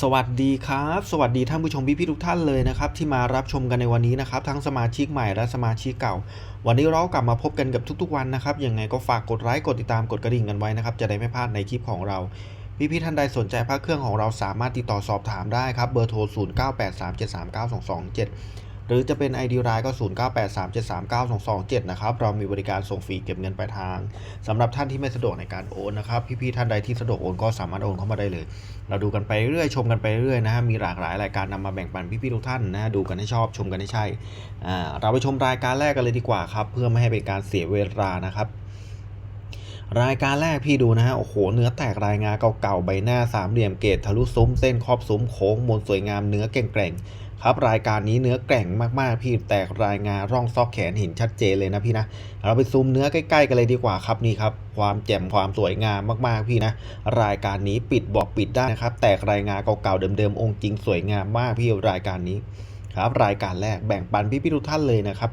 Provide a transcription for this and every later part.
สวัสดีครับ สวัสดีท่านผู้ชมพี่พี่ทุกท่านเลยนะครับ ที่มารับชมกันในวันนี้นะครับ ทั้งสมาชิกใหม่และสมาชิกเก่า วันนี้เรากลับมาพบกันกับทุกๆวันนะครับยังไงก็ฝากกดไลค์กดติดตามกดกระดิ่งกันไว้นะครับ จะได้ไม่พลาดในคลิปของเรา พี่พี่ท่านใดสนใจพระเครื่องของเราสามารถติดต่อสอบถามได้ครับเบอร์โทร 0983739227 หรือจะเป็น ID รายก็ 0983739227 นะครับ เรามีบริการส่งฟรีเก็บเงินปลายทางสำหรับท่านที่ไม่สะดวกในการโอนนะครับ พี่ๆท่านใดที่สะดวกโอนก็สามารถโอนเข้ามาได้เลย เราดูกันไปเรื่อยชมกันไปเรื่อยนะฮะ มีหลากหลายรายการนำมาแบ่งปันพี่ๆทุกท่านนะฮะดูกันให้ชอบชมกันให้ใช่ อ่า เราไปชมรายการแรกกันเลยดีกว่าครับ เพื่อไม่ให้เป็นการเสียเวลานะครับรายการแรกพี่ดูนะฮะ โอ้โห เนื้อแตกรายงาเก่าๆ ใบหน้าสามเหลี่ยมเกตทะลุซุ้ม เส้นครอบซุ้มโค้งมนสวยงามเนื้อแกร่ง ครับรายการนี้เนื้อแกร่งมากๆพี่แตกรายงานร่องซอกแขนเห็นชัดเจนเลยนะพี่นะเราไปซูมเนื้อใกล้ๆกันเลยดีกว่าครับนี่ครับความแจ่มความสวยงามมากๆพี่นะ รายการนี้ปิดบอกปิดได้นะครับ แตกรายงานเก่าๆเดิมๆองค์จริงสวยงามมากพี่รายการนี้ครับ รายการแรกแบ่งปันพี่ๆทุกท่านเลยนะครับ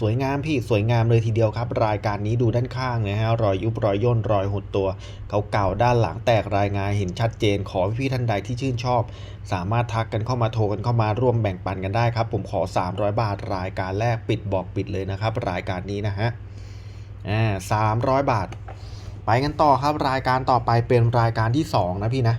สวยงามพี่สวยงามเลยทีเดียวครับ รายการนี้ดูด้านข้างนะฮะรอยยุบรอยย่นรอยหดตัวเก่าๆด้านหลังแตกรายงานเห็นชัดเจน ขอพี่ท่านใดที่ชื่นชอบ สามารถทักกันเข้ามาโทรกันเข้ามาร่วมแบ่งปันกันได้ครับ ผมขอ 300 บาทรายการแรกปิดบอกปิดเลยนะครับ รายการนี้นะฮะอ่าสามร้อยบาท ไปกันต่อครับรายการต่อไปเป็นรายการที่สองนะพี่นะ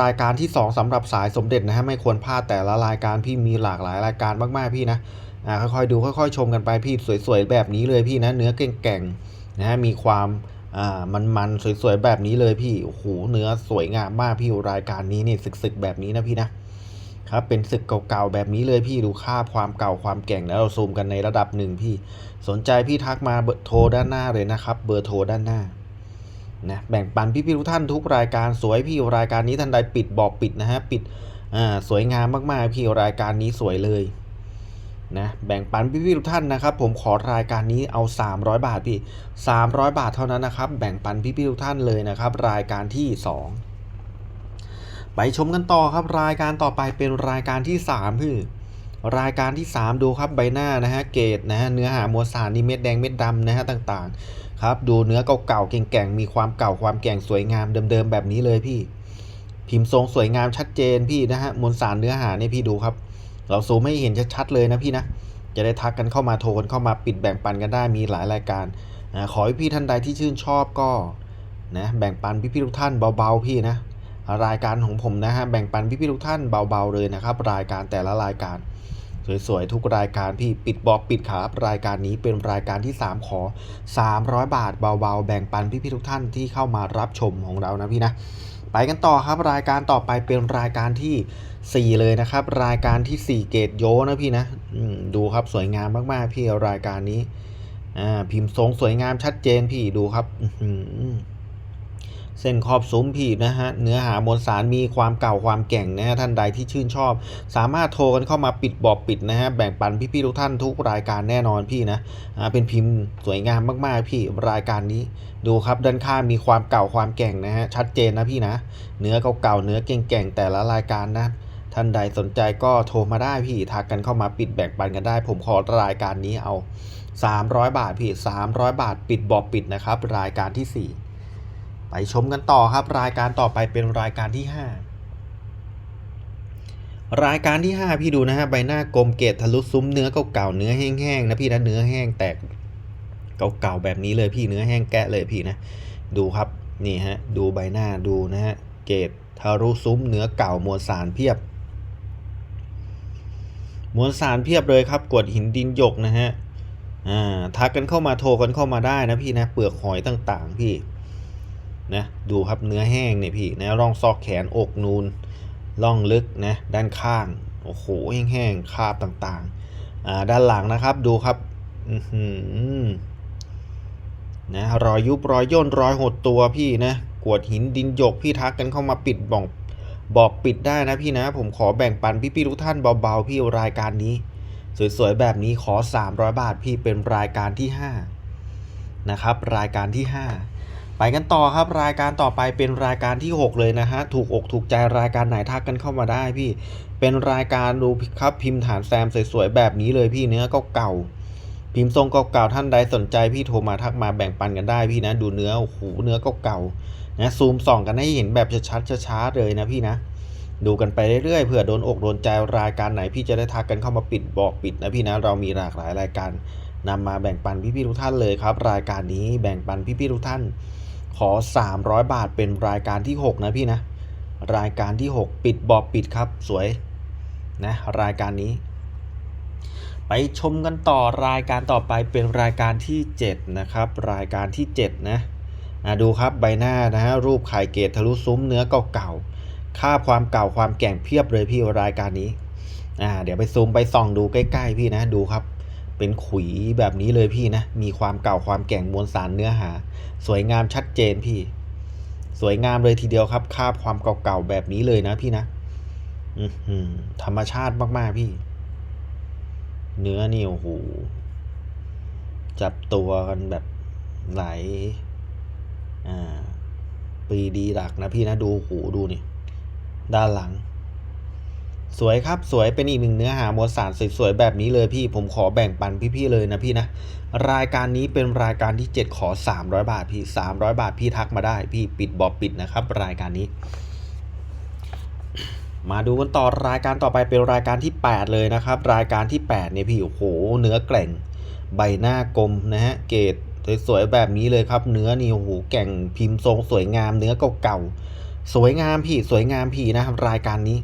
รายการที่ 2สำหรับสายสมเด็จนะฮะไม่ควรพลาดแต่ละรายการพี่มีหลากหลายรายการมากๆพี่นะอ่าค่อยๆดูค่อยๆชมกันไปพี่สวยๆแบบนี้เลยพี่นะเนื้อแก่งๆนะฮะมีความอ่ามันๆสวยๆแบบนี้เลยพี่โอ้โหเนื้อสวยงามมากพี่รายการนี้นี่ศึกๆแบบนี้นะพี่นะครับเป็นศึกเก่าๆแบบนี้เลยพี่ดูค่าความเก่าความแก่งแล้วเราซูมกันในระดับหนึ่งพี่ สนใจพี่ทักมาเบอร์โทรด้านหน้าเลยนะครับ เบอร์โทรด้านหน้า นะแบ่งปันพี่ๆทุกท่านทุกรายการสวยพี่รายการนี้ท่านใดปิดบอกปิดนะฮะปิดอ่าสวยงามมากๆพี่รายการนี้สวยเลยนะแบ่งปันพี่ๆทุกท่านนะครับ ผมขอรายการนี้เอา 300 บาทพี่300 บาทเท่านั้นนะครับ แบ่งปันพี่ๆทุกท่านเลยนะครับ รายการที่ 2 ไปชมกันต่อครับรายการต่อไปเป็นรายการที่ 3 พี่ รายการที่ 3 ดูครับใบหน้านะฮะเกรดนะฮะเนื้อหามวลสารนี่เม็ดแดงเม็ดดำนะฮะต่างๆ ครับ ดูเนื้อเก่าๆแก่งๆมีความเก่าความแก่งสวยงามเดิมๆแบบนี้เลยพี่ พิมพ์ทรงสวยงามชัดเจนพี่นะฮะมวลสารเนื้อหาเนี่ยพี่ดูครับ เราซูมให้เห็นชัดๆเลยนะพี่นะจะได้ทักกันเข้ามาโทรกันเข้ามาปิดแบ่งปันกันได้มีหลายรายการขอให้พี่ท่านใดที่ชื่นชอบก็นะแบ่งปันพี่ๆทุกท่านเบาๆพี่นะ รายการของผมนะฮะแบ่งปันพี่ๆทุกท่านเบาๆเลยนะครับ รายการแต่ละรายการ สวยๆทุกรายการพี่ปิดบอกปิดครับรายการนี้เป็นรายการที่ 3 ขอ 300 บาทเบาๆ แบ่งปันพี่ๆทุกท่านที่เข้ามารับชมของเรานะพี่นะไปกันต่อครับรายการต่อไปเป็นรายการที่ 4 เลยนะครับ รายการที่ 4 เกตโยนะพี่นะดูครับสวยงามมากๆ พี่รายการนี้พิมพ์ทรงสวยงามชัดเจนพี่ดูครับ เส้นขอบซุ้มพี่นะฮะเนื้อหามวลสารมีความเก่าความแก่งนะฮะท่านใดที่ชื่นชอบ สามารถโทรกันเข้ามาปิดบอกปิดนะฮะแบ่งปันพี่ๆทุกท่านทุกรายการแน่นอนพี่นะอ่าเป็นพิมพ์สวยงามมากๆพี่รายการนี้ดูครับด้านข้างมีความเก่าความแก่งนะฮะชัดเจนนะพี่นะ เนื้อเก่าๆเนื้อเก่งๆแต่ละรายการนะท่านใดสนใจก็โทรมาได้พี่ทักกันเข้ามาปิดแบ่งปันกันได้ ผมขอรายการนี้เอา 300 บาทพี่300 บาท ปิดบอกปิดนะครับ รายการที่ 4 ไปชมกันต่อครับ รายการต่อไปเป็นรายการที่ 5 รายการที่ 5 พี่ดูนะฮะใบหน้ากลมเกตทะลุซุ้มเนื้อเก่าๆเนื้อแห้งๆนะพี่นะเนื้อแห้งแตกเก่าๆแบบนี้เลยพี่เนื้อแห้งแกะเลยพี่นะ ดูครับนี่ฮะดูใบหน้าดูนะฮะเกตทารุซุ้มเนื้อเก่ามวลสารเพียบ มวลสารเพียบเลยครับกวดหินดินหยกนะฮะอ่าทักกันเข้ามาโทรกันเข้ามาได้นะพี่นะเปลือกหอยต่างๆ พี่ นะดูครับเนื้อแห้งเนี่ยพี่นะร่องซอกแขนอกนูนร่องลึกนะด้านข้างโอ้โหแห้งๆคราบต่างๆอ่าด้านหลังนะครับดูครับอือหือนะรอยยุบรอยย่นรอยหดตัวพี่นะกวดหินดินหยกพี่ทักกันเข้ามาปิดบอกบอกปิดได้นะพี่นะ ผมขอแบ่งปันพี่ๆทุกท่านเบาๆพี่รายการนี้ สวยๆแบบนี้ขอ 300 บาทพี่เป็นรายการที่5นะครับรายการที่ 5 ไปกันต่อครับรายการต่อไปเป็นรายการที่ 6 เลยนะฮะ ถูกอกถูกใจรายการไหนทักกันเข้ามาได้พี่ เป็นรายการดูครับพิมพ์ฐานแซมสวยๆแบบนี้เลยพี่เนื้อก็เก่า พิมพ์ทรงเก่าๆท่านใดสนใจพี่โทรมาทักมาแบ่งปันกันได้พี่นะ ดูเนื้อโอ้โหเนื้อก็เก่านะซูมส่องกันให้เห็นแบบชัดๆช้าๆเลยนะพี่นะ ดูกันไปเรื่อยๆเผื่อโดนอกโดนใจรายการไหนพี่จะได้ทักกันเข้ามาปิดบอกปิดนะพี่นะเรามีหลากหลายรายการนำมาแบ่งปันพี่ๆทุกท่านเลยครับ รายการนี้แบ่งปันพี่ๆทุกท่าน ขอ 300 บาทเป็นรายการที่ 6 นะพี่นะ รายการที่ 6 ปิดบอกปิดครับสวยนะรายการนี้ ไปชมกันต่อรายการต่อไปเป็นรายการที่ 7 นะครับ รายการที่ 7 นะอะดูครับใบหน้านะฮะรูปไข่เกตทะลุซุ้มเนื้อเก่าๆค่าความเก่าความแก่งเพียบเลยพี่รายการนี้อ่าเดี๋ยวไปซูมไปส่องดูใกล้ๆพี่นะดูครับ เป็นขุยแบบนี้เลยพี่นะ มีความเก่าความแก่งมวลสารเนื้อหา สวยงามชัดเจนพี่ สวยงามเลยทีเดียวครับ คาบความเก่าๆแบบนี้เลยนะพี่นะธรรมชาติมากๆพี่ เนื้อนี่โอ้โหจับตัวกันแบบไหลายปีดีหลักนะพี่นะดูหูดูนี่ ด้านหลัง สวยครับสวยเป็นอีกหนึ่งเนื้อหามวลสารสวยๆแบบนี้เลยพี่ผมขอแบ่งปันพี่ๆเลยนะพี่นะ รายการนี้เป็นรายการที่ 7 ขอ 300 บาทพี่ 300 บาทพี่ทักมาได้ พี่ปิดบอบปิดนะครับ รายการนี้ มาดูกันต่อรายการต่อไปเป็นรายการที่ 8 เลยนะครับ รายการที่ 8 เนี่ยพี่โอ้โหเนื้อแกร่ง ใบหน้ากลมนะฮะเกรดสวยๆแบบนี้เลยครับ เนื้อนี่โอ้โหแก่งพิมพ์ทรงสวยงาม เนื้อเก่าๆสวยงามพี่สวยงามพี่นะครับรายการนี้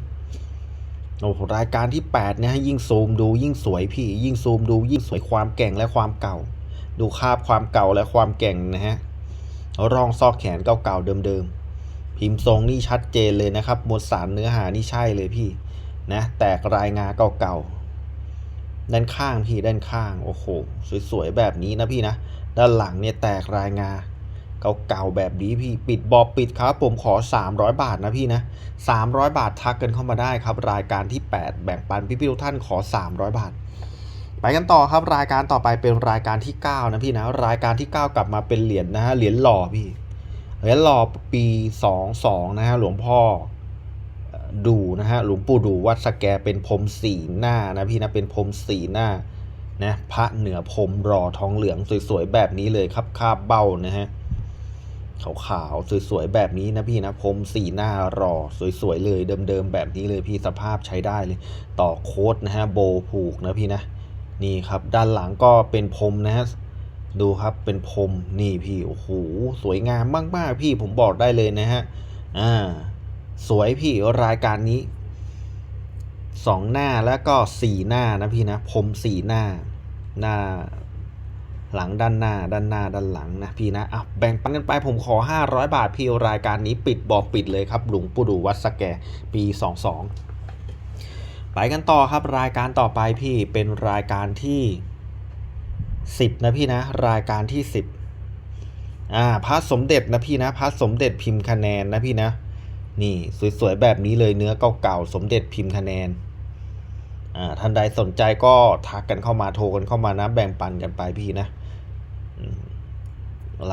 โอ้โหรายการที่8เนี่ยยิ่งซูมดูยิ่งสวยพี่ ยิ่งซูมดูยิ่งสวยความแก่งและความเก่า ดูคาบความเก่าและความแก่งนะฮะร่องซอกแขนเก่าๆเดิมๆ พิมพ์ทรงนี่ชัดเจนเลยนะครับมวลสารเนื้อหานี่ใช่เลยพี่นะแตกรายงาเก่าๆด้านข้างพี่ด้านข้างโอ้โหสวยๆแบบนี้นะพี่นะด้านหลังเนี่ยแตกรายงา เก่าๆแบบนี้พี่ปิดบอบปิดครับ ผมขอ 300 บาทนะพี่นะ 300 บาททักกันเข้ามาได้ครับ รายการที่ 8 แบ่งปันพี่ๆทุกท่านขอ 300 บาท ไปกันต่อครับรายการต่อไปเป็นรายการที่ 9 นะพี่นะ รายการที่ 9 กลับมาเป็นเหรียญนะฮะเหรียญหล่อพี่เหรียญหล่อปี 22 นะฮะหลวงพ่อเอ่อดูนะฮะหลวงปู่ดูวัดสแกเป็นพรมสีหน้านะพี่นะเป็นพรมสีหน้านะพระเหนือพรมรอทองเหลืองสวยๆแบบนี้เลยครับคาบเบ้านะฮะ ขาวๆ สวยๆ แบบนี้นะพี่นะพรมสีหน้ารอ สวยๆ เลยเดิมๆ แบบนี้เลยพี่สภาพใช้ได้เลย ต่อโค้ดนะฮะโบผูกนะพี่นะ นี่ครับด้านหลังก็เป็นพรมนะฮะดูครับเป็นพรมนี่พี่โอ้โหสวยงามมากๆ พี่ผมบอกได้เลยนะฮะอ่าสวยพี่รายการนี้สองหน้าแล้วก็สี่หน้านะพี่นะพรมสี่หน้าหน้า หลังด้านหน้าด้านหน้าด้านหลังนะพี่นะอะแบ่งปันกันไปผมขอ 500 บาทพี่รายการนี้ปิดบอกปิดเลยครับหลวงปู่ดูวัดสแกปี 22 ไปกันต่อครับรายการต่อไปพี่เป็นรายการที่ 10 นะพี่นะ รายการที่ 10อ่าพระสมเด็จนะพี่นะพระสมเด็จพิมพ์คะแนนนะพี่นะ นี่สวยๆแบบนี้เลยเนื้อเก่าๆสมเด็จพิมพ์คะแนน ท่านใดสนใจก็ทักกันเข้ามาโทรกันเข้ามานะแบ่งปันกันไปพี่นะ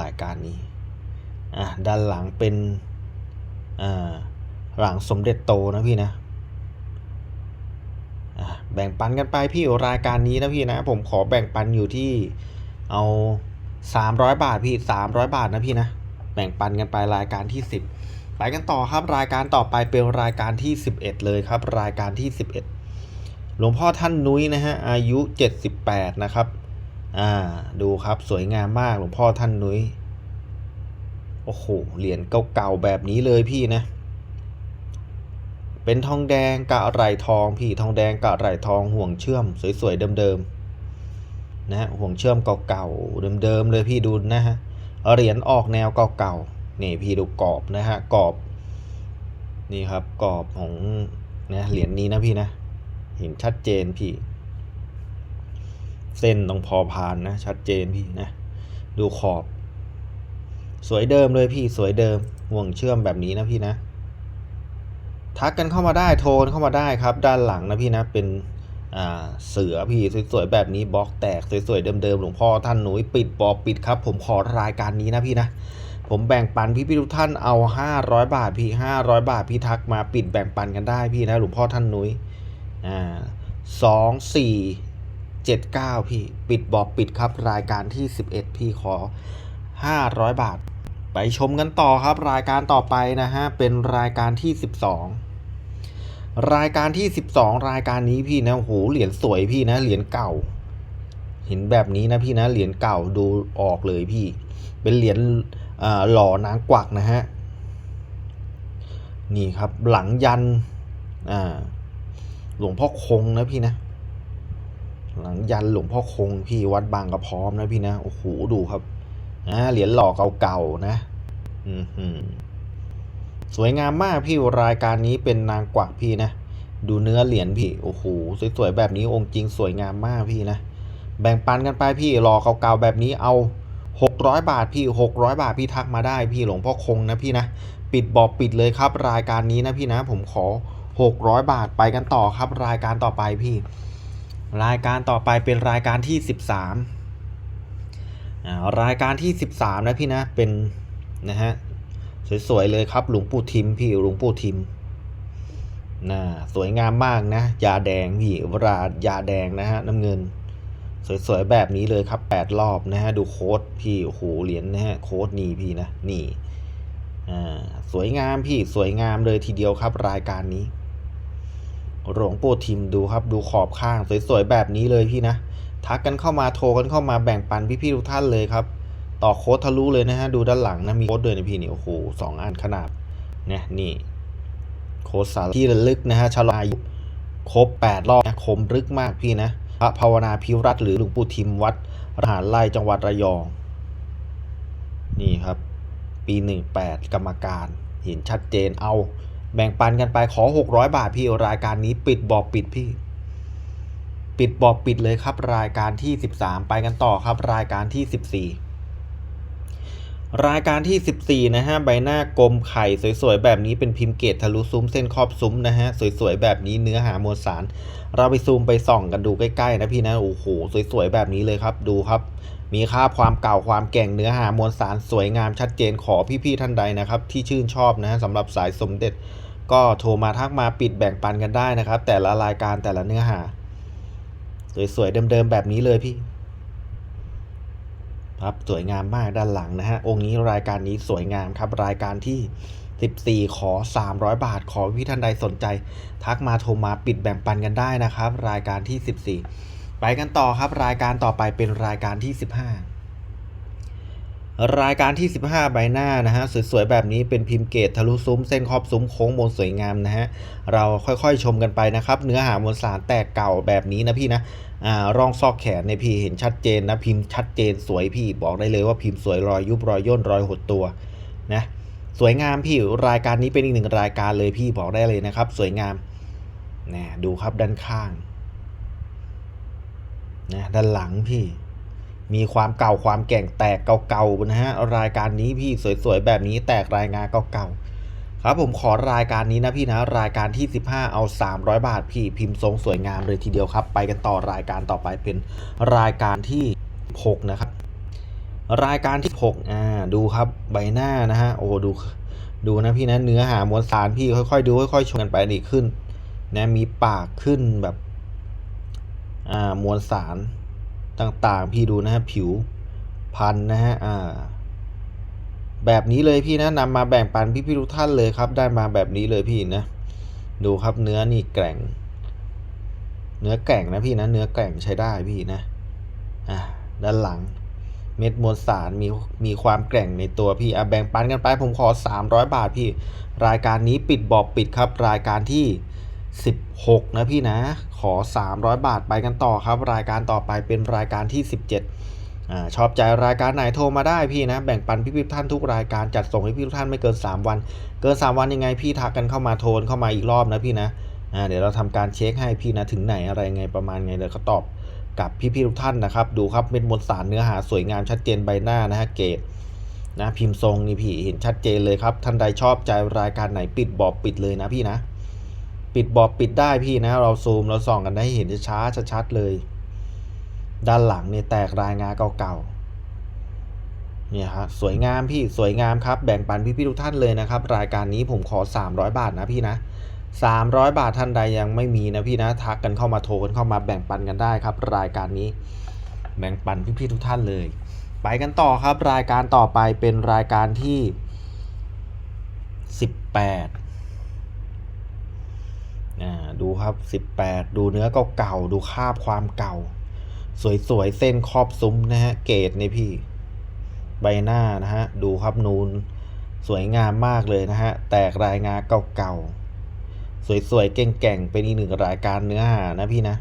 รายการนี้อ่าด้านหลังเป็นอ่าหลังสมเด็จโตนะพี่นะแบ่งปันกันไปพี่รายการนี้นะพี่นะ ผมขอแบ่งปันอยู่ที่เอาสามร้อยบาทพี่สามร้อยบาทนะพี่นะ แบ่งปันกันไปรายการที่สิบไปกันต่อครับรายการต่อไปเป็นรายการที่สิบเอ็ดเลยครับ รายการที่สิบเอ็ด หลวงพ่อท่านนุ้ยนะฮะอายุ 78 นะครับ อ่าดูครับสวยงามมากหลวงพ่อท่านนุ้ยโอ้โหเหรียญเก่าๆแบบนี้เลยพี่นะ เป็นทองแดงกะไหรทองพี่ทองแดงกะไหรทองห่วงเชื่อมสวยๆเดิมๆนะฮะห่วงเชื่อมเก่าๆเดิมๆเลยพี่ดูนะฮะเหรียญออกแนวเก่าๆนี่พี่ดูกรอบนะฮะกรอบนี่ครับกรอบของนะเหรียญนี้นะพี่นะ เห็นชัดเจนพี่ เส้นตรงพอพานนะ ชัดเจนพี่นะ ดูขอบ สวยเดิมเลยพี่สวยเดิม ห่วงเชื่อมแบบนี้นะพี่นะ ทักกันเข้ามาได้โทรเข้ามาได้ครับ ด้านหลังนะพี่นะ เป็นเสือพี่สวยๆแบบนี้บล็อกแตกสวยๆเดิมๆหลวงพ่อท่านหนุยปิดบอบปิดครับ ผมขอรายการนี้นะพี่นะผมแบ่งปันพี่พี่ๆทุกท่านเอา 500 บาทพี่ 500 บาทพี่ทักมาปิดแบ่งปันกันได้พี่นะหลวงพ่อท่านหนุ่ย อ่าสองสี่เจ็ดเก้าพี่ ปิดบอกปิดครับรายการที่สิบเอ็ดพี่ขอห้าร้อยบาท ไปชมกันต่อครับ รายการต่อไปนะฮะ เป็นรายการที่สิบสองรายการที่สิบสองรายการนี้พี่นะโอ้โหเหรียญสวยพี่นะเหรียญเก่า เห็นแบบนี้นะพี่นะเหรียญเก่าดูออกเลยพี่ เป็นเหรียญหล่อนางกวักนะฮะนี่ครับหลังยันอ่า หลวงพ่อคงนะพี่นะหลังยันหลวงพ่อคงพี่วัดบางกระพร้อมนะพี่นะโอ้โหดูครับอ่าเหรียญหล่อเก่าๆนะอือหือสวยงามมากพี่รายการนี้เป็นนางกวักพี่นะดูเนื้อเหรียญพี่โอ้โหสวยๆแบบนี้องค์จริงสวยงามมากพี่นะแบ่งปันกันไปพี่รอเก่าๆแบบนี้เอา600 บาทพี่ 600 บาทพี่ทักมาได้พี่หลวงพ่อคงนะพี่นะ ปิดบอกปิดเลยครับรายการนี้นะพี่นะ ผมขอ 600 บาทไปกันต่อครับ รายการต่อไปพี่ รายการต่อไปเป็นรายการที่ 13อ่ารายการที่ 13 นะพี่นะเป็นนะฮะสวยๆเลยครับ หลวงปู่ทิมพี่หลวงปู่ทิมน่าสวยงามมากนะยาแดงพี่วรายาแดงนะฮะน้ำเงิน สวยๆแบบนี้เลยครับ 8 รอบนะฮะดูโค้ดพี่โอ้โหเหรียญนะฮะโค้ดนี่พี่นะนี่อ่าสวยงามพี่สวยงามเลยทีเดียวครับรายการนี้ หลวงปู่ทิมดูครับดูขอบข้างสวยๆแบบนี้เลยพี่นะทักกันเข้ามาโทรกันเข้ามาแบ่งปันพี่ๆทุกท่านเลยครับ ต่อโค้ดทะลุเลยนะฮะดูด้านหลังนะมีโค้ดด้วยนะพี่นี่โอ้โหสองอันขนาดเนี่ยนี่โค้ดสารที่ระลึกนะฮะฉลออายุครบ8รอบนะคมรึกมากพี่นะพระภาวนาพิวรัตหรือหลวงปู่ทิมวัดรหารไร่จังหวัดระยอง นี่ครับ ปี 18 กรรมการเห็นชัดเจนเอา แบ่งปันกันไปขอ 600 บาทพี่รายการนี้ปิดบอกปิดพี่ ปิดบอกปิดเลยครับ รายการที่ 13 ไปกันต่อครับ รายการที่ 14 รายการที่ 14 นะฮะ ใบหน้ากลมไข่สวยๆ แบบนี้เป็นพิมพ์เกตทะลุซุ้มเส้นครอบซุ้มนะฮะ สวยๆ แบบนี้เนื้อหามวลสาร เราไปซูมไปส่องกันดูใกล้ๆ นะพี่นะ โอ้โห สวยๆ แบบนี้เลยครับ ดูครับ มีค่าความเก่าความแก่งเนื้อหามวลสารสวยงามชัดเจนขอพี่ๆท่านใดนะครับ ที่ชื่นชอบนะฮะสำหรับสายสมเด็จ ก็โทรมาทักมาปิดแบ่งปันกันได้นะครับ แต่ละรายการแต่ละเนื้อหา สวยๆเดิมๆแบบนี้เลยพี่ ครับสวยงามมากด้านหลังนะฮะองค์นี้รายการนี้สวยงามครับ รายการที่ 14 ขอ 300 บาท ขอพี่ท่านใดสนใจ ทักมาโทรมาปิดแบ่งปันกันได้นะครับ รายการที่ 14 ไปกันต่อครับรายการต่อไปเป็นรายการที่ 15 รายการที่ 15 ใบหน้านะฮะสวยๆแบบนี้เป็นพิมพ์เกตทะลุซุ้มเส้นขอบซุ้มโค้งบนสวยงามนะฮะเราค่อยๆชมกันไปนะครับ เนื้อหามวลสารแตกเก่าแบบนี้นะพี่นะอ่าร่องซอกแขนในพี่เห็นชัดเจนนะพิมพ์ชัดเจนสวยพี่บอกได้เลยว่าพิมพ์สวยรอยยุบรอยย่นรอยหดตัวนะสวยงามพี่รายการนี้เป็นอีกหนึ่งรายการเลยพี่บอกได้เลยนะครับ สวยงามนะดูครับด้านข้าง นะด้านหลังพี่ มีความเก่าความแก่งแตกเก่าๆนะฮะรายการนี้พี่สวยๆแบบนี้แตกรายงานเก่าๆครับผมขอรายการนี้นะพี่นะรายการที่ 15 เอา 300 บาทพี่พิมพ์ทรงสวยงามเลยทีเดียวครับ ไปกันต่อรายการต่อไปเป็นรายการที่6นะครับรายการที่6อ่าดูครับใบหน้านะฮะโอ้ดูดูนะพี่นะเนื้อหามวลสารพี่ค่อยๆ ดูค่อยๆชมกันไปนี่ขึ้นนะมีปากขึ้นแบบ อ่ามวลสารต่างๆ พี่ดูนะฮะผิวพันนะฮะอ่าแบบนี้เลยพี่นะนำมาแบ่งปันพี่ๆทุกท่านเลยครับ ได้มาแบบนี้เลยพี่นะ ดูครับเนื้อนี่แกร่ง เนื้อแกร่งนะพี่นะ เนื้อแกร่งใช้ได้พี่นะอ่าด้านหลัง เม็ดมวลสารมีมีความแกร่งในตัวพี่อะแบ่งปันกันไปผมขอ 300 บาทพี่ รายการนี้ปิดบอกปิดครับ รายการที่ 16 นะพี่นะ ขอ 300 บาทไปกันต่อครับ รายการต่อไปเป็นรายการที่ 17อชอบใจรายการไหนโทรมาได้พี่นะ แบ่งปันพี่ๆท่านทุกรายการจัดส่งให้พี่ทุกท่านไม่เกิน 3 วัน เกิน 3 วันยังไงพี่ทักกันเข้ามาโทรเข้ามาอีกรอบนะพี่นะเดี๋ยวเราทำการเช็คให้พี่นะถึงไหนอะไรไงประมาณไงเดี๋ยวเขาตอบกับพี่ๆทุกท่านนะครับ ดูครับเม็ดมวลสารเนื้อหาสวยงามชัดเจนใบหน้านะฮะเกรดนะพิมพ์ทรงนี่พี่เห็นชัดเจนเลยครับท่านใดชอบใจรายการไหนปิดบอกปิดเลยนะพี่นะ ปิดบอกปิดได้พี่นะ เราซูมเราส่องกันได้เห็นช้าชัดๆเลย ด้านหลังเนี่ยแตกรายงาเก่าๆเนี่ยครับสวยงามพี่สวยงามครับ แบ่งปันพี่ๆทุกท่านเลยนะครับ รายการนี้ผมขอ 300 บาทนะพี่นะ 300 บาทท่านใดยังไม่มีนะพี่นะทักกันเข้ามาโทรกันเข้ามาแบ่งปันกันได้ครับ รายการนี้ แบ่งปันพี่ๆทุกท่านเลย ไปกันต่อครับ รายการต่อไปเป็นรายการที่ 18 ดูครับสิบแปดดูเนื้อเก่าๆดูคาบความเก่า สวยๆ เส้นครอบซุ้มนะฮะ เกรดนี่พี่ ใบหน้านะฮะ ดูครับนูน สวยงามมากเลยนะฮะ แตกรายงาเก่าๆ สวยๆ เก่งๆ เป็นอีกหนึ่งรายการเนื้อหานะพี่นะ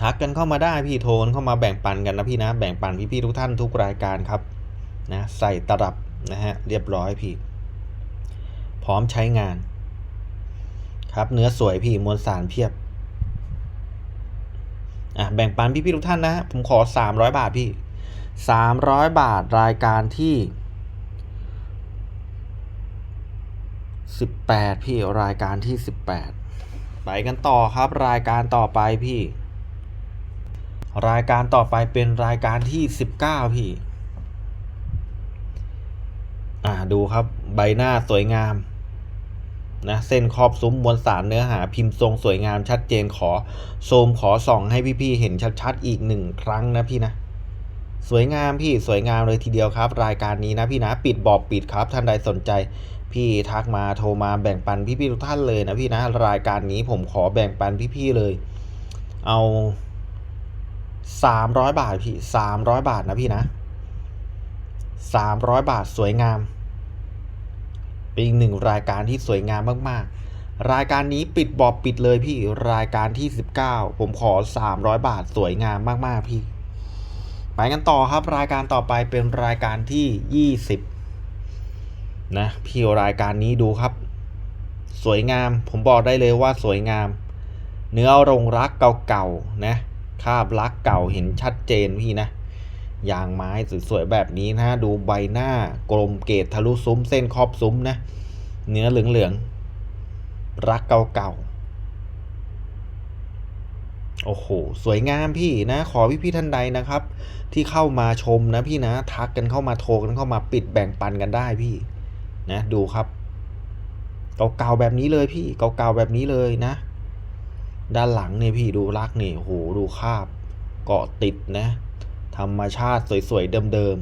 ทักกันเข้ามาได้พี่โทนเข้ามาแบ่งปันกันนะพี่นะ แบ่งปันพี่ๆทุกท่านทุกรายการครับ นะ ใส่ตลับนะฮะ เรียบร้อยพี่ พร้อมใช้งาน ครับเนื้อสวยพี่มวลสารเพียบอะแบ่งปันพี่ๆทุกท่านนะ ผมขอ 300 บาทพี่ 300 บาทรายการที่ 18 พี่รายการที่ 18 ไปกันต่อครับรายการต่อไปพี่ รายการต่อไปเป็นรายการที่ 19 พี่ อ่าดูครับใบหน้าสวยงาม นะเส้นขอบซุ้มมวลสารเนื้อหาพิมพ์ทรงสวยงามชัดเจนขอโซมขอส่องให้พี่ๆเห็นชัดๆอีกหนึ่งครั้งนะพี่นะสวยงามพี่สวยงามเลยทีเดียวครับ รายการนี้นะพี่นะปิดบอบปิดครับท่านใดสนใจ พี่ทักมาโทรมาแบ่งปันพี่ๆทุกท่านเลยนะพี่นะรายการนี้ผมขอแบ่งปันพี่ๆเลย เอาสามร้อยบาทพี่สามร้อยบาทนะพี่นะสามร้อยบาทสวยงาม เป็นอีกหนึ่งรายการที่สวยงามมากๆ รายการนี้ปิดบอบปิดเลยพี่รายการที่ 19 ผมขอ 300 บาทสวยงามมากๆพี่ ไปกันต่อครับรายการต่อไปเป็นรายการที่ 20 นะพี่รายการนี้ดูครับ สวยงาม ผมบอกได้เลยว่าสวยงาม เนื้อรงรักเก่าๆนะคาบรักเก่าเห็นชัดเจนพี่นะ ยางไม้สวยๆแบบนี้นะดูใบหน้ากลมเกตทะลุซุ้มเส้นขอบซุ้มนะ เนื้อเหลืองๆรักเก่าๆโอ้โหสวยงามพี่นะ ขอพี่พี่ท่านใดนะครับ ที่เข้ามาชมนะพี่นะ ทักกันเข้ามาโทรกันเข้ามาปิดแบ่งปันกันได้พี่ นะ ดูครับเก่าๆแบบนี้เลยพี่เก่าๆแบบนี้เลยนะ ด้านหลังเนี่ยพี่ดูรักนี่โอ้โหดูคาบเกาะติดนะ ธรรมชาติสวยๆเดิม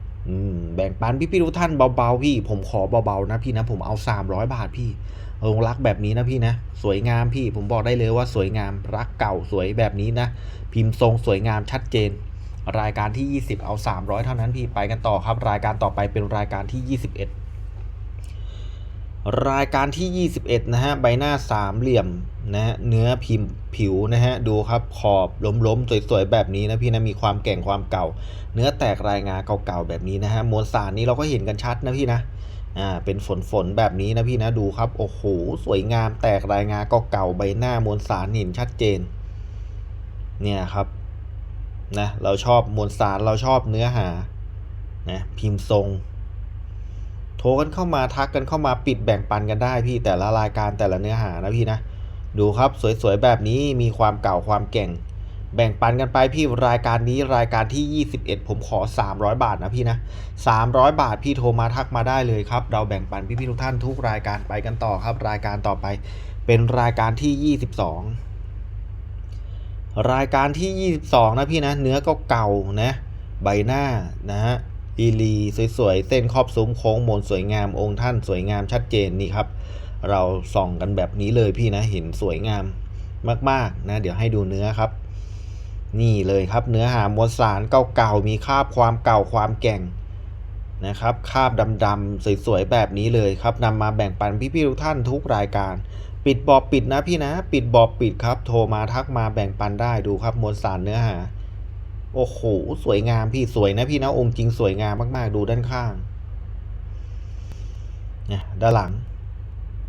ๆแบ่งปันพี่ๆทุกท่านเบาๆพี่ ผมขอเบาๆนะพี่นะ ผมเอา300บาทพี่ลงรักแบบนี้นะพี่นะ สวยงามพี่ ผมบอกได้เลยว่าสวยงามรักเก่าสวยแบบนี้นะ พิมพ์ทรงสวยงามชัดเจน รายการที่ 20 เอา 300 เท่านั้นพี่ไปกันต่อครับ รายการต่อไปเป็นรายการที่ 21 รายการที่ 21 นะฮะ ใบหน้าสามเหลี่ยม นะเนื้อพิมผิวนะฮะดูครับขอบล้มๆสวยๆแบบนี้นะพี่นะมีความแก่งความเก่า เนื้อแตกรายงาเก่าๆแบบนี้นะฮะมวลสารนี้เราก็เห็นกันชัดนะพี่นะอ่าเป็นฝนฝนๆแบบนี้นะพี่นะดูครับโอ้โหสวยงามแตกรายงาเก่าๆใบหน้ามวลสารเห็นชัดเจน เนี่ยครับนะเราชอบมวลสารเราชอบเนื้อหานะพิมพ์ทรงโทรกันเข้ามาทักกันเข้ามาปิดแบ่งปันกันได้พี่แต่ละรายการแต่ละเนื้อหานะพี่นะ ดูครับสวยๆแบบนี้มีความเก่าความเก่ง แบ่งปันกันไปพี่รายการนี้รายการที่ 21 ผมขอ 300 บาทนะพี่นะ 300 บาทพี่โทรมาทักมาได้เลยครับ เราแบ่งปันพี่ๆทุกท่านทุกรายการไปกันต่อครับ รายการต่อไป เป็นรายการที่ 22 รายการที่ 22 นะพี่นะ เนื้อก็เก่านะ ใบหน้านะฮะลีลีสวยๆ เส้นครอบซุ้มโค้งมนสวยงามองค์ท่านสวยงามชัดเจนนี่ครับ เราส่องกันแบบนี้เลยพี่นะเห็นสวยงามมากๆนะเดี๋ยวให้ดูเนื้อครับ นี่เลยครับเนื้อหามวลสารเก่าๆมีคราบความเก่าความแก่งนะครับคราบดำๆสวยๆแบบนี้เลยครับนำมาแบ่งปันพี่ๆทุกท่านทุกรายการ ปิดบอบปิดนะพี่นะ ปิดบอบปิดครับ โทรมาทักมาแบ่งปันได้ดูครับมวลสารเนื้อหาโอ้โหสวยงามพี่สวยนะพี่นะองค์จริงสวยงามมากๆ ดูด้านข้างเนี่ยด้านหลัง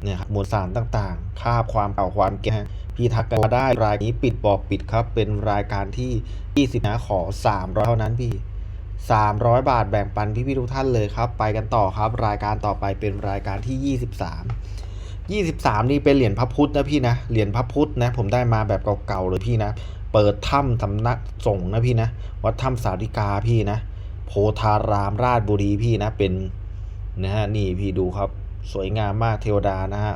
เนี่ยครับมวลสารต่างๆคาบความเก่าความแก่พี่ทักกันมาได้รายนี้ปิดบอกปิดครับ เป็นรายการที่ 20 นะขอ 300 เท่านั้นพี่ 300 บาทแบ่งปันพี่ๆทุกท่านเลยครับ ไปกันต่อครับ รายการต่อไปเป็นรายการที่ 23 23 นี่เป็นเหรียญพระพุทธนะพี่นะเหรียญพระพุทธนะผมได้มาแบบเก่าๆเลยพี่นะ เปิดถ้ำสำนักสงฆ์นะพี่นะวัดถ้ำสาริกาพี่นะ โพธารามราชบุรีพี่นะเป็นนะฮะนี่พี่ดูครับ สวยงามมากเทวดานะฮะ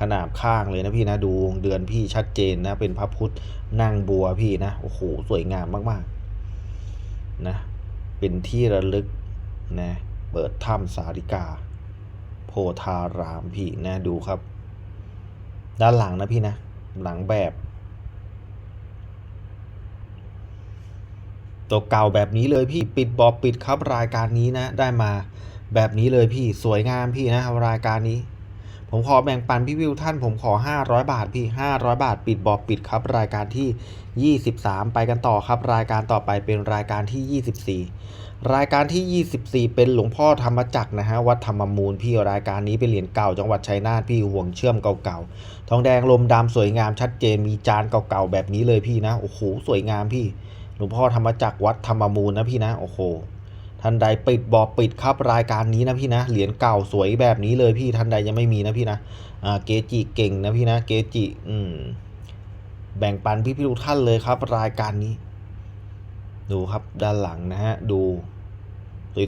ขนาบข้างเลยนะพี่นะดูวงเดือนพี่ชัดเจนนะ เป็นพระพุทธนั่งบัวพี่นะโอ้โหสวยงามมากๆนะเป็นที่ระลึกนะเปิดถ้ำสาริกา โพธารามพี่นะดูครับ ด้านหลังนะพี่นะ หลังแบบตัวเก่าแบบนี้เลยพี่ปิดบอบปิดครับรายการนี้นะได้มา แบบนี้เลยพี่สวยงามพี่นะรายการนี้ ผมขอแบ่งปันพี่วิวท่าน ผมขอ 500 บาทพี่ 500 บาท ปิดบอบปิดครับ รายการที่ 23 ไปกันต่อครับ รายการต่อไปเป็นรายการที่ 24 รายการที่ 24 เป็นหลวงพ่อธรรมจักรนะฮะวัดธรรมมูลพี่รายการนี้เป็นเหรียญเก่าจังหวัดชัยนาทพี่ห่วงเชื่อมเก่าๆทองแดงลมดำสวยงามชัดเจนมีจานเก่าๆแบบนี้เลยพี่นะโอ้โหสวยงามพี่ หลวงพ่อธรรมจักรวัดธรรมมูลนะพี่นะโอ้โห ท่านใดปิดบอปิดครับรายการนี้นะพี่นะเหรียญเก่าสวยแบบนี้เลยพี่ท่านใดยังไม่มีนะพี่นะอ่าเกจิเก่งนะพี่นะเกจิอืมแบ่งปันพี่พี่ทุกท่านเลยครับ รายการนี้ ดูครับด้านหลังนะฮะดู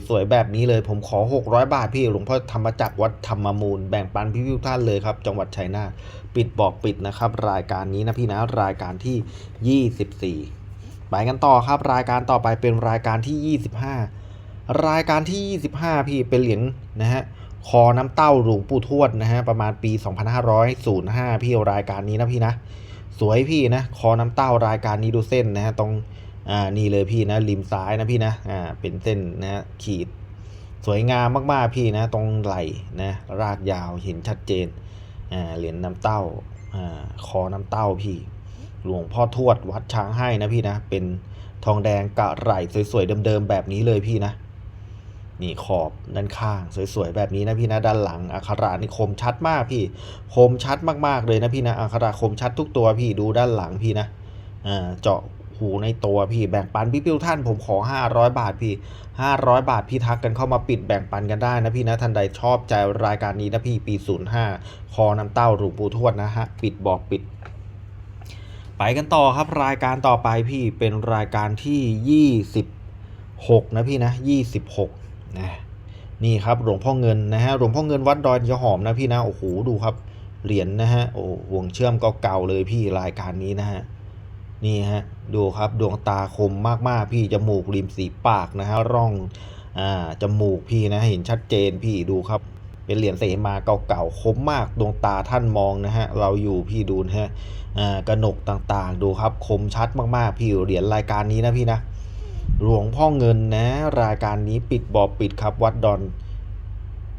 สวยๆแบบนี้เลยผมขอ 600 บาทพี่หลวงพ่อธรรมจักรวัดธรรมมูล แบ่งปันพี่พี่ทุกท่านเลยครับ จังหวัดชัยนาทปิดบอกปิดนะครับ รายการนี้นะพี่นะรายการที่ 24ไปกันต่อครับ รายการต่อไปเป็นรายการที่ 25 รายการที่ 25 พี่เป็นเหรียญนะฮะคอน้ำเต้าหลวงปู่ทวดนะฮะประมาณปี 2505 พี่รายการนี้นะพี่นะ สวยพี่นะคอน้ำเต้ารายการนี้ดูเส้นนะฮะตรงอ่านี่เลยพี่นะริมซ้ายนะพี่นะอ่าเป็นเส้นนะฮะขีด สวยงามมากๆพี่นะ ตรงไหลนะรากยาวเห็นชัดเจนอ่าเหรียญน้ำเต้าอ่าคอน้ำเต้าพี่ หลวงพ่อทวดวัดช้างให้นะพี่นะ เป็นทองแดงกะไหลสวยๆเดิมๆแบบนี้เลยพี่นะ นี่ขอบด้านข้าง สวยๆแบบนี้นะพี่นะด้านหลังอักขระนี่คมชัดมากพี่ คมชัดมากๆเลยนะพี่นะอักขระคมชัดทุกตัวพี่ดูด้านหลังพี่นะอ่าเจาะหูในตัวพี่แบ่งปันพี่พิวท่านผมขอ 500 บาทพี่ 500 บาทพี่ทักกันเข้ามาปิดแบ่งปันกันได้นะพี่นะท่านใดชอบใจรายการนี้นะพี่ปี 05 คอน้ำเต้าหลวงปู่ทวดนะฮะปิดบอกปิด ไปกันต่อครับรายการต่อไปพี่เป็นรายการที่ 26 นะพี่นะ 26 นะนี่ครับหลวงพ่อเงินนะฮะหลวงพ่อเงินวัดดอยยะหอมนะพี่นะโอ้โหดูครับเหรียญนะฮะโอ้วงเชื่อมก็เก่าเลยพี่รายการนี้นะฮะนี่ฮะดูครับดวงตาคมมากๆพี่จมูกริมสีปากนะฮะร่องอ่าจมูกพี่นะเห็นชัดเจนพี่ดูครับ เป็นเหรียญเสมาเก่าๆคมมากดวงตาท่านมองนะฮะเราอยู่พี่ดูนะฮะอ่ากระหนกต่างๆ ดูครับคมชัดมากๆพี่เหรียญรายการนี้นะพี่นะ หลวงพ่อเงินนะ รายการนี้ปิดบอบปิดครับ วัดดอน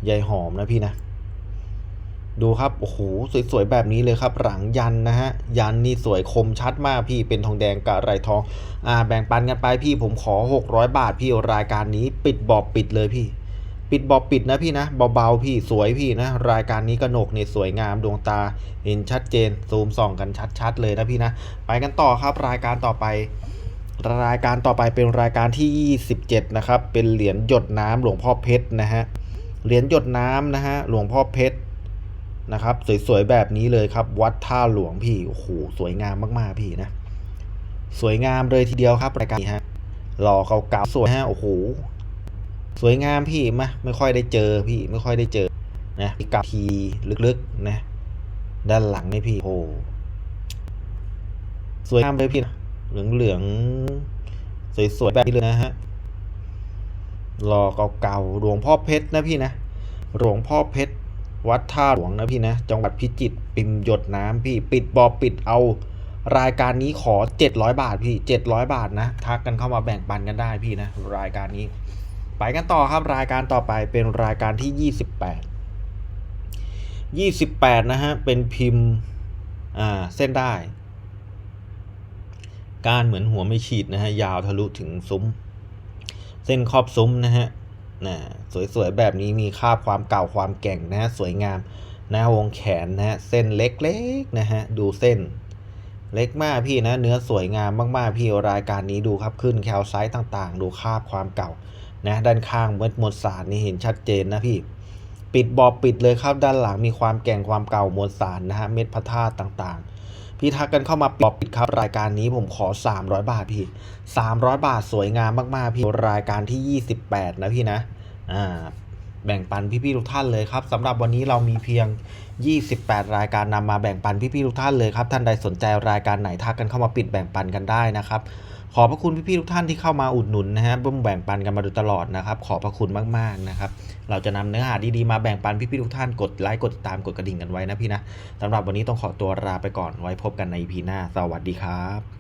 ยายหอมนะพี่นะ ดูครับ โอ้โห สวยๆ แบบนี้เลยครับ หลังยันนะฮะ ยันนี่สวยคมชัดมากพี่เป็นทองแดงกับไรทอง อ่า แบ่งปันกันไปพี่ผมขอ 600 บาทพี่รายการนี้ ปิดบอบปิดเลยพี่ ปิดบอบปิดนะพี่นะเบาๆพี่สวยพี่นะ รายการนี้กระหนกเนี่ยสวยงามดวงตาเห็นชัดเจนซูมส่องกันชัดๆเลยนะพี่นะ ไปกันต่อครับรายการต่อไป รายการต่อไปเป็นรายการที่ 27 นะครับ เป็นเหรียญหยดน้ำหลวงพ่อเพชรนะฮะ เหรียญหยดน้ำนะฮะ หลวงพ่อเพชรนะครับ สวยๆแบบนี้เลยครับ วัดท่าหลวงพี่ โอ้โห สวยงามมากๆพี่นะ สวยงามเลยทีเดียวครับรายการนี้ฮะ หล่อเก่าๆสวยฮะ โอ้โห สวยงามพี่มาไม่ค่อยได้เจอพี่ ไม่ค่อยได้เจอ นะกับทีลึกๆนะ ด้านหลังนี่พี่ โอ้สวยงามเลยพี่นะ เหลืองๆ สวยๆ แบบนี้เลยนะฮะรอเก่าๆ หลวงพ่อเพชรนะพี่นะ หลวงพ่อเพชร วัดท่าหลวงนะพี่นะ จังหวัดพิจิตร ปิมหยดน้ำพี่ ปิดบอปิดเอา รายการนี้ขอ 700 บาทพี่ 700 บาทนะ ทักกันเข้ามาแบ่งปันกันได้พี่นะ รายการนี้ ไปกันต่อครับ รายการต่อไปเป็นรายการที่ 28 28 นะฮะ เป็นพิมพ์ อ่า เส้นได้ ก้านเหมือนหัวไม่ขีดนะฮะยาวทะลุถึงซุ้ม เส้นขอบซุ้มนะฮะนะสวยๆแบบนี้มีค่าบความเก่าความแก่งนะฮะสวยงามหนะวงแขนนะฮะเส้นเล็กๆนะฮะดูเส้น เล็กมากพี่นะ เนื้อสวยงามมากๆพี่รายการนี้ดูครับขึ้นแคลไซต์ต่างๆ ดูคาบความเก่านะด้านข้างเม็ดมวลสารนี่เห็นชัดเจนนะพี่ ปิดบอบปิดเลยครับด้านหลังมีความแก่งความเก่ามวลสารนะฮะเม็ดพระธาตุต่างๆ พี่ทักกันเข้ามาบอบปิดครับ รายการนี้ผมขอ 300 บาทพี่ 300 บาทสวยงามมากๆพี่รายการที่ 28 นะพี่นะอ่าแบ่งปันพี่ๆทุกท่านเลยครับสำหรับวันนี้เรามีเพียง 28 รายการนำมาแบ่งปันพี่ๆทุกท่านเลยครับ ท่านใดสนใจรายการไหนทักกันเข้ามาปิดแบ่งปันกันได้นะครับ ขอบพระคุณพี่ๆทุกท่านที่เข้ามาอุดหนุนนะฮะร่วมแบ่งปันกันมาโดยตลอดนะครับ ขอบพระคุณมากๆนะครับ เราจะนำเนื้อหาดีๆมาแบ่งปันพี่ๆทุกท่านกดไลค์กดติดตามกดกระดิ่งกันไว้นะพี่นะสำหรับวันนี้ต้องขอตัวลาไปก่อนไว้พบกันใน EP หน้า สวัสดีครับ